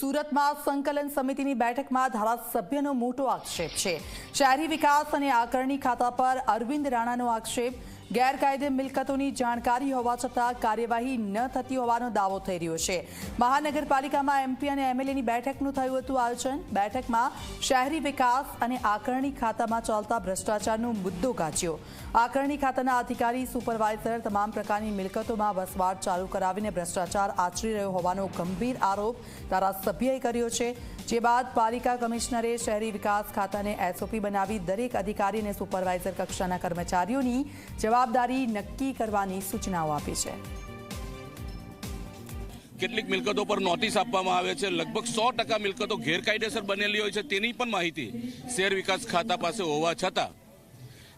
સુરતમાં સંકલન સમિતિની બેઠકમાં ધારાસભ્યનો મોટો આક્ષેપ છે. શહેરી વિકાસ અને આકારણી ખાતા પર અરવિંદ રાણાનો આક્ષેપ ગેરકાયદે મિલકતોની જાણકારી હોવા છતાં કાર્યવાહી ન થતી હોવાનો દાવો થઈ રહ્યો છે. મહાનગરપાલિકામાં એમપી અને એમએલએની બેઠકનું થયું હતું આયોજન. બેઠકમાં શહેરી વિકાસ અને આકારણી ખાતામાં ચાલતા ભ્રષ્ટાચારનો મુદ્દો ગાજ્યો આકારણી ખાતાના અધિકારી, સુપરવાઇઝર તમામ પ્રકારની મિલકતોમાં વસવાટ ચાલુ કરાવીને ભ્રષ્ટાચાર આચરી રહ્યો હોવાનો ગંભીર આરોપ ધારાસભ્યએ કર્યો છે. જે બાદ પાલિકા કમિશનરે શહેરી વિકાસ ખાતાને એસઓપી બનાવી દરેક અધિકારી અને સુપરવાઇઝર કક્ષાના કર્મચારીઓની જવાબદારી નક્કી કરવાની સૂચનાઓ આપી છે. કેટલીક મિલકતો પર નોટિસ આપવામાં આવે છે. લગભગ સો ટકા મિલકતો ગેરકાયદેસર બનેલી હોય છે. તેની પણ માહિતી શહેર વિકાસ ખાતા પાસે હોવા છતાં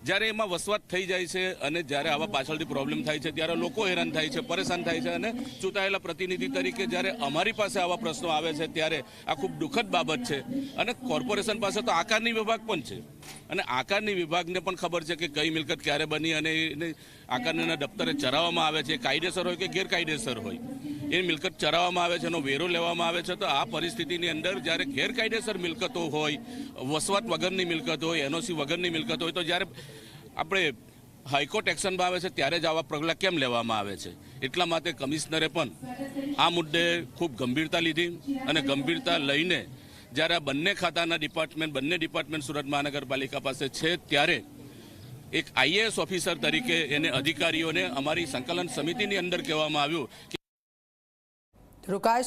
જ્યારે એમાં વસવાટ થઈ જાય છે અને જ્યારે આવા પાછળથી પ્રોબ્લેમ થાય છે, ત્યારે લોકો હેરાન થાય છે, પરેશાન થાય છે અને ચૂંટાયેલા પ્રતિનિધિ તરીકે જ્યારે અમારી પાસે આવા પ્રશ્નો આવે છે, ત્યારે આ ખૂબ દુઃખદ બાબત છે. અને કોર્પોરેશન પાસે તો આકારની વિભાગ પણ છે. અને આકારની વિભાગને પણ ખબર છે કે કઈ મિલકત ક્યારે બની અને એને આકારના દફતરે ચરાવવામાં આવે છે, કાયદેસર હોય કે ગેરકાયદેસર હોય. એ મિલકત ચરાવવામાં આવે છે, એનો વેરો લેવામાં આવે છે. તો આ પરિસ્થિતિની અંદર જ્યારે ગેરકાયદેસર મિલકતો હોય, વસવાટ વગરની મિલકત હોય, એનઓસી વગરની મિલકત હોય, તો જ્યારે આપણે હાઈકોર્ટ એક્શનમાં આવે છે, ત્યારે જ આવા પગલાં કેમ લેવામાં આવે છે? એટલા માટે કમિશનરે પણ આ મુદ્દે ખૂબ ગંભીરતા લીધી અને ગંભીરતા લઈને જ્યારે આ બંને ખાતાના ડિપાર્ટમેન્ટ, બંને ડિપાર્ટમેન્ટ સુરત મહાનગરપાલિકા પાસે છે, ત્યારે એક આઈએએસ ઓફિસર તરીકે એને અધિકારીઓને અમારી સંકલન સમિતિની અંદર કહેવામાં આવ્યું કે રોકાય